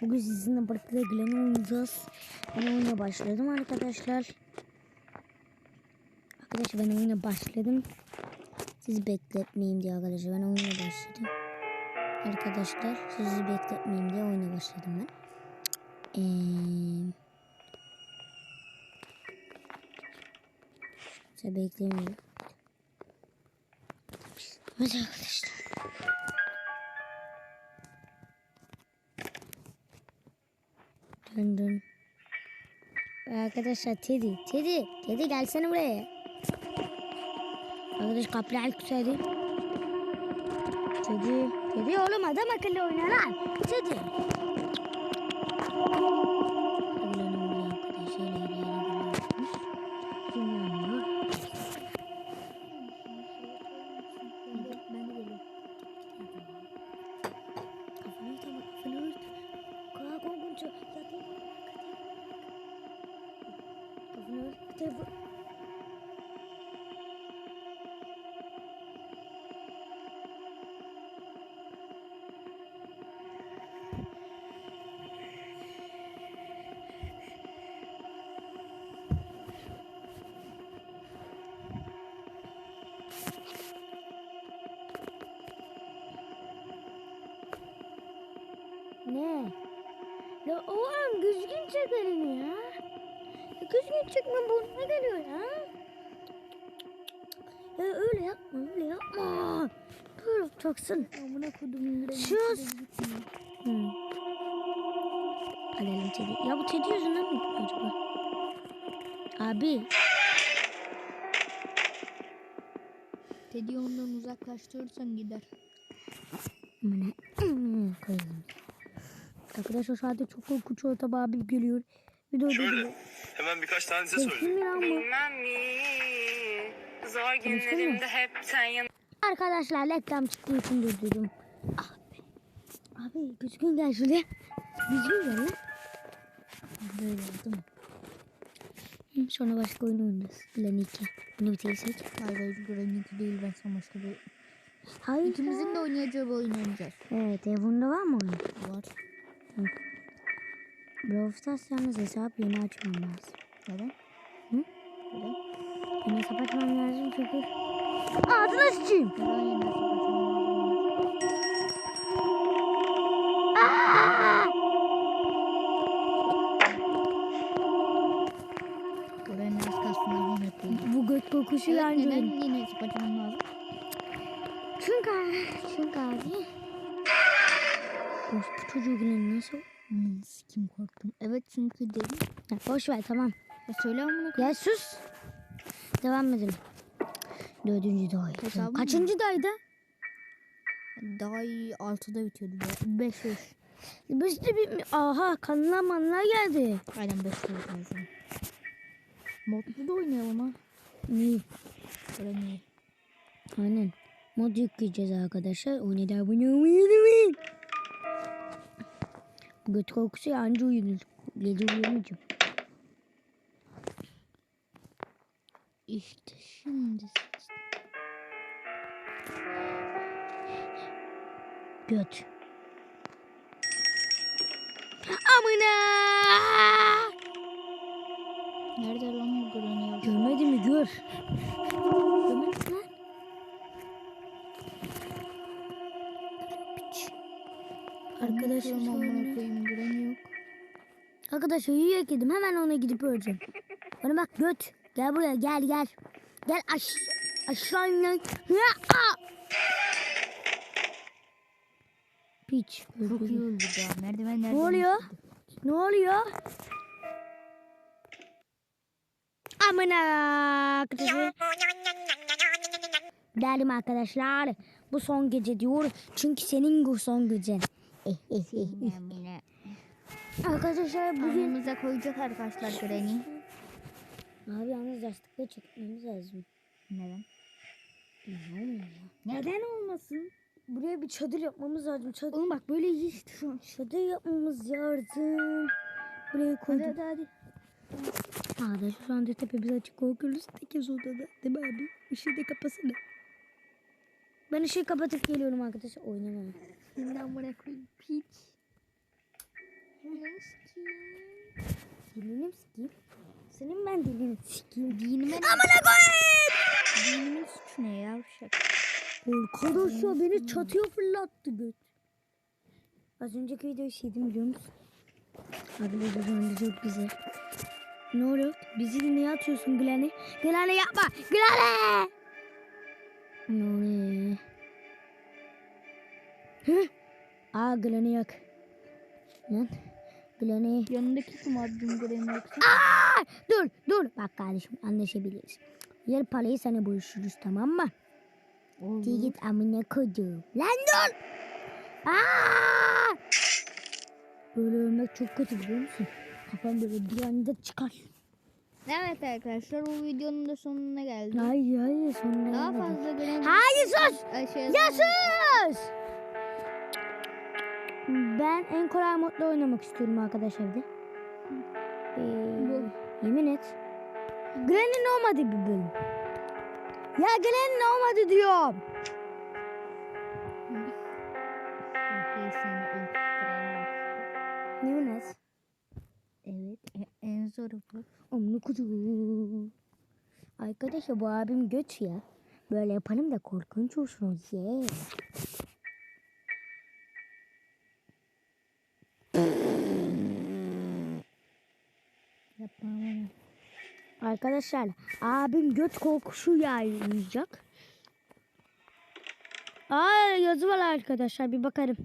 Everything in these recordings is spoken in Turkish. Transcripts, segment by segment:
Bugün sizinle birlikte Glen oynayacağız. Ben oyuna başladım arkadaşlar. Arkadaşlar ben oyuna başladım. Sizi bekletmeyeyim diye arkadaşlar ben oyuna başladım. Arkadaşlar sizi bekletmeyeyim diye oyuna başladım ben. Ee, size beklemiyorum. Evet arkadaşlar. Dön dön. Arkadaşlar Teddy. Teddy. Teddy gelsene buraya. Arkadaş aç Teddy. Teddy. Teddy oğlum adam akıllı oyna lan. Teddy. Ya o an düzgün çek elini ya. düzgün çekme burnuna geliyor ya. Ya öyle yapma öyle yapma. Böyle yapacaksın. Amına kodumun Sus. Alalım Teddy. Ya bu Teddy yüzünden mi acaba? Abi. Teddy ondan uzaklaştırırsan gider. Amına koyayım. Arkadaşlar sadece çok korkunç ortam abi geliyor. Bir de Şöyle. geliyor. Hemen birkaç tanesi söyle. Kim ya bu? Bilmem mi? Zor günlerimde hep sen yan Arkadaşlar reklam çıktığı için durdurdum. Abi. Abi düzgün gel şuraya. Düzgün gel lan. Böyle oldu mu? Sonra başka oyun oynarız. Lan iki. Bunu bitirsek. Hayır hayır Granny değil ben sana başka bir... Hayır. İkimizin de oynayacağı bir oyun oynayacağız. Evet telefonda var mı oyun? Var. Brawl Stars yalnız hesap yeni açmam lazım. Neden? Hı? Neden? Yeni hesap açmam lazım çünkü. Ağzına sıçayım. Neden yeni hesap açmam lazım? Granny az ahım yapıyordu. Bu göt kokusu Evet, yancı. neden yeni hesap açmam lazım? Çünkü, çünkü abi. Of bu çocuğu yine nasıl? Hmm, kim korktum. Evet çünkü dedim. Ya, boş ver tamam. Ya söyle amına. Ya sus. Devam edelim. Dördüncü day. Hesabım mı? Kaçıncı daydı? Daha iyi 6'da bitiyordu. 5 5. Biz de bir... Aha kanlar manlar geldi. Aynen 5 lazım. Modlu da oynayalım ha. İyi. Granny. Aynen. Mod yükleyeceğiz arkadaşlar. O neden abone olmayı Göt kokusu anca uyunur. Gece uyuyamayacağım. İşte şimdi. Göt. Amına! Nerede lan bu Granny ya? Görmedin mi gör. Arkadaşlar amına koyayım Granny yok. Arkadaşlar yiyek yedim. Hemen ona gidip öleceğim. Bana bak göt. Gel buraya gel gel. Gel aş aşağı in! Piç. Çok iyi öldü ya. Merdivenlerden. Ne oluyor? Ne oluyor? Amına arkadaşlar. Değerli arkadaşlar. Bu son gece diyor. Çünkü senin bu son gecen. Yine. Arkadaşlar bugün... Önümüze koyacak arkadaşlar Granny. Abi yalnız yastıkla çekmemiz lazım. Neden? Ne oluyor ya? Neden olmasın? Buraya bir çadır yapmamız lazım. Çadır, Oğlum bak böyle iyi işte şu an. çadır yapmamız lazım. Buraya Hadi koydum. hadi hadi. Aa şu anda tepemiz açık korkuyoruz. Tekiz odada. Değil mi abi? Işığı da kapasana. Ben ışığı kapatıp geliyorum arkadaşlar. Oynamam. Dilini mi sikeyim? Senin ben dilini sikeyim. Dinime ne? Amına koyayım! Dinimin suçu ne ya beni çatıya fırlattı göt. Az önceki videoyu şeydim biliyor musun? Arkadaşlar şu anda çok güzel. Ne oluyor? Bizi niye atıyorsun Glen'i? Glen'i yapma! Glen'i! Ne oluyor? Hı? Aa Glen'i yak. Lan. Glen'i. Yanındaki kim abicim görelim yoksa? Aa! Dur dur. Bak kardeşim anlaşabiliriz. Yer parayı sana buluşuruz tamam mı? Diye git amına koyduğum. Lan dur. Aa! Böyle ölmek çok kötü biliyor musun? Kafam böyle bir anda çıkar. Evet arkadaşlar bu videonun da sonuna geldik. Hayır hayır sonra. Daha gelmedi. fazla görelim. Hayır sus. Aşağıda Ya sus. Ben en kolay modda oynamak istiyorum arkadaşlar bir de. Ee, yemin et. Granny'nin olmadı bir bölüm. Ya Granny'nin olmadı diyorum. Yemin et. Evet e- en zoru bu. Amına kucum. Arkadaşlar bu abim göç ya. Böyle yaparım da korkunç olsun. Yeah. Yapmam onu. Arkadaşlar abim göt korkusu yayınlayacak. Aa yazı var arkadaşlar bir bakarım.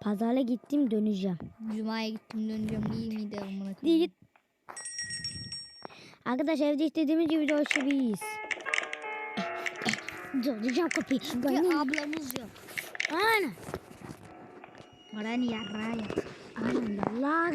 Pazara gittim döneceğim. Cuma'ya gittim döneceğim iyi miydi amına koyayım? git. Arkadaşlar evde istediğimiz gibi dolaşabiliriz. Döneceğim kapıyı. Çünkü ablamız yok. Aynen. Aran yarrağı yap. Aynen yalar.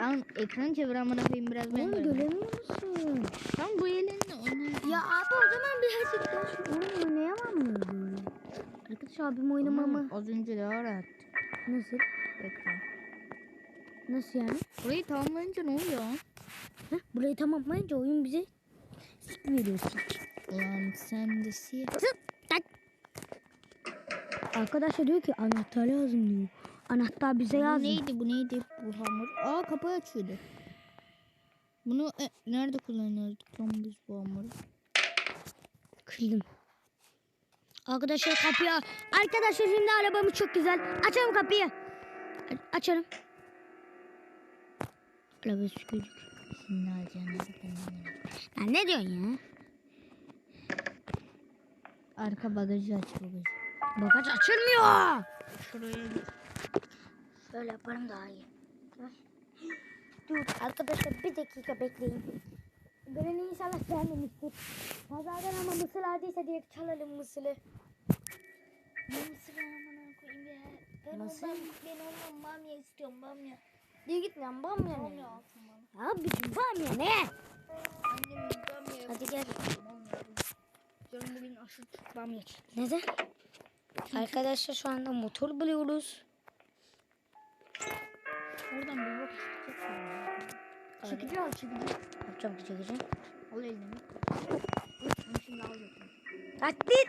Lan ekranı çevir amına koyayım biraz ben Oğlum göremiyor musun? Tam bu elinle onu. Ya abi o zaman birazcık daha şu oyun oynayamam mı? Arkadaş abim oynamamı. Ama az önce daha rahat. Nasıl? Bekle. Nasıl yani? Burayı tamamlayınca ne oluyor? Heh, burayı tamamlayınca oyun bize sik veriyor sik. Lan sen de si. Arkadaşlar diyor ki anahtar lazım diyor. Anahtar bize lazım. neydi bu neydi bu hamur? Aa kapı açıyordu. Bunu e, nerede kullanıyorduk lan biz bu hamuru? Kırdım. Arkadaşlar kapıyı Arkadaşlar şimdi arabamız çok güzel. Açalım kapıyı. Açalım. Araba çocuk. Şimdi alacağını Ya ne diyorsun ya? Arka bagajı aç bagajı. Bagaj açılmıyor. Şuraya Böyle yaparım daha iyi. Dur arkadaşlar bir dakika bekleyin. Granny inşallah gelmemiştir. Pazardan ama mısır aldıysa direkt çalalım mısırı. Ne mısır amına koyayım ya. Ben Nasıl? ondan ben ondan bamya istiyorum bamya. Diye git lan bamya ne? Bamya alsın bana. Abicim bamya ne? Annem bamya Hadi gel. Canım bugün aşırı çok bamya. Neden? Arkadaşlar şu anda motor buluyoruz. Oradan bir bak çıkacak. Çekeceğim çekeceğim. Yapacağım ki çekeceğim. Al elini. Onu şimdi al götür. Taklit.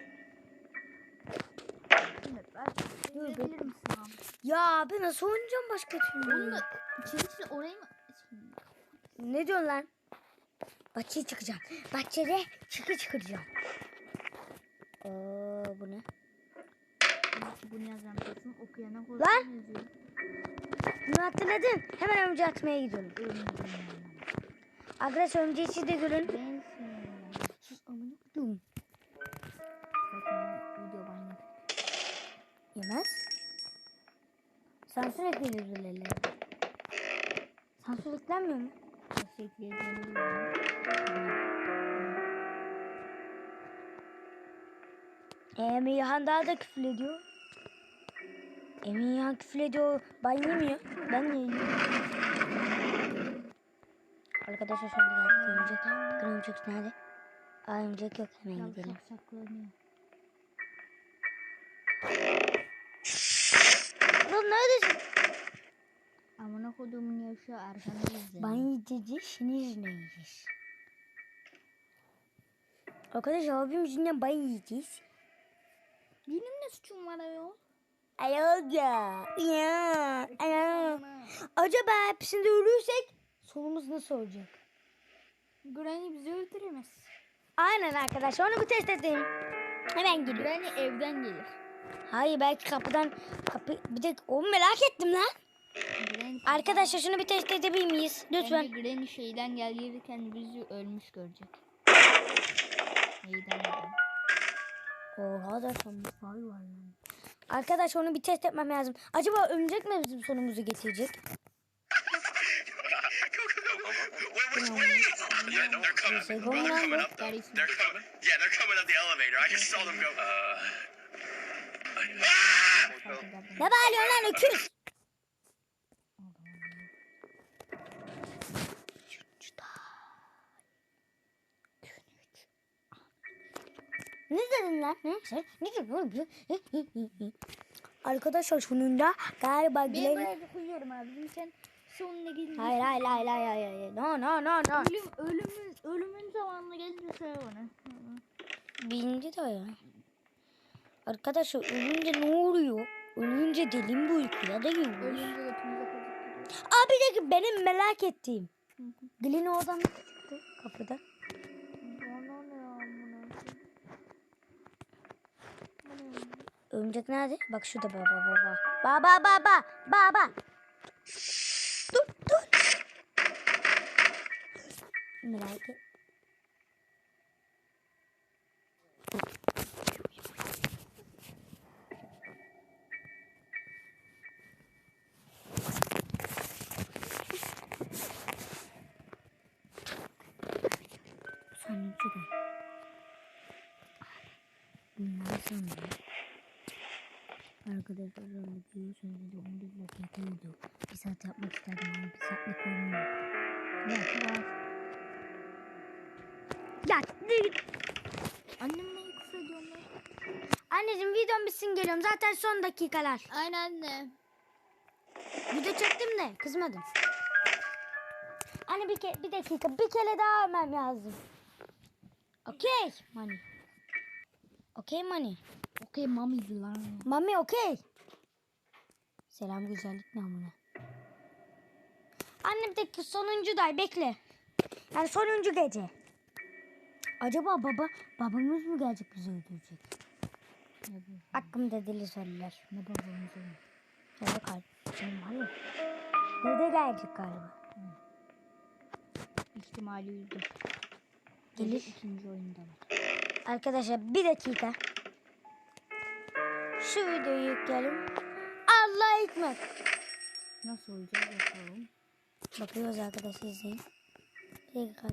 Dur, Verebilir bekle. misin abi? Ya abi nasıl oynayacağım başka türlü? Onu da çelikle orayı mı? Ne diyorsun lan? Bahçeye çıkacağım. Bahçede çıkı çıkacağım. Oo, bu ne? Bunu yazan diyorsun. Okuyana koy. Lan! yazıyor. Bunu hatırladın. Hemen önce atmaya gidiyorum. Arkadaşlar önce siz de görün. Sus amına koydum. Yemez. Sansür ekliyoruz öyle. Sansür eklenmiyor mu? Teşekkür ederim. Emin Yahan daha da küfür ediyor. Emin Yahan küfür ediyor. Ben yemiyor. Ben de yiyorum. Arkadaşlar şu anda geldik. Örümcek. Örümcek nerede? Aa örümcek yok. Hemen gidelim. Yavşak saklanıyor. Lan neredesin? Amına kodumun yavşağı arkanda izle. Ben yiyeceğiz. Şimdi yiyeceğiz. Arkadaşlar abim yüzünden ben yiyeceğiz. Benim ne suçum var ayol? Ayol ya. Ya. Acaba hepsinde ölürsek sonumuz nasıl olacak? Granny bizi öldüremez. Aynen arkadaşlar onu bir test edeyim. Hemen geliyor. Granny evden gelir. Hayır belki kapıdan kapı bir de onu merak ettim lan. Granny, Arkadaşlar şunu bir test edebilir miyiz? Lütfen. Bence Granny şeyden gelirken bizi ölmüş görecek. Neyden geldi? Oha da tam vay var lan. Arkadaş onu bir test etmem lazım. Acaba ölecek mi bizim sonumuzu getirecek? Yeah, no, they're coming. Ne bağırıyorsun lan öküz? Ne dedin lan? Ne? Sen ne dedin oğlum? Arkadaşlar sonunda galiba Ben Glenn... böyle koyuyorum abi. Sen sonuna gelince. Hayır hayır hayır hayır hayır. hayır. No no no no. Ölüm, ölümün, ölümün zamanına gelince söyle bana. Bindi de ya. Arkadaşlar ölünce ne oluyor? Ölünce deli mi bu uykuya da yiyor. Ölünce götümüze Abi de ki benim merak ettiğim. Glenn oradan çıktı kapıda. Bana ne amına. Örümcek nerede? Bak şurada baba baba. Baba baba baba. Dur dur. Merak et. Sonuncu da. Bunlar sonra. Arkadaşlar. Sonra da 11 dakikaydı. Bir saat yapmak isterdim ama bir saatlik olmuyor. Ne var? Ya Annemle küfür ediyorum lan. anneciğim videom bitsin geliyorum. Zaten son dakikalar. Aynen anne. Video çektim de kızmadım. Anne bir, ke bir dakika bir kere daha ölmem lazım. Okey. Money. Okey money. Okey mami lan. Mami okey. Selam güzellik namına. Anne bir dakika sonuncu day bekle. Yani sonuncu gece. Acaba baba babamız mı gelecek bizi öldürecek? Hakkımda deli sorular. Ne babamız oğlum? Evet kardeşim var mı? Dede gelecek galiba. İhtimali yüzde. Gelir. ikinci oyunda var. Arkadaşlar bir dakika. Şu videoyu yükleyelim. Allah hikmet. Nasıl olacak bakalım. Bakıyoruz arkadaşlar izleyin. Bir dakika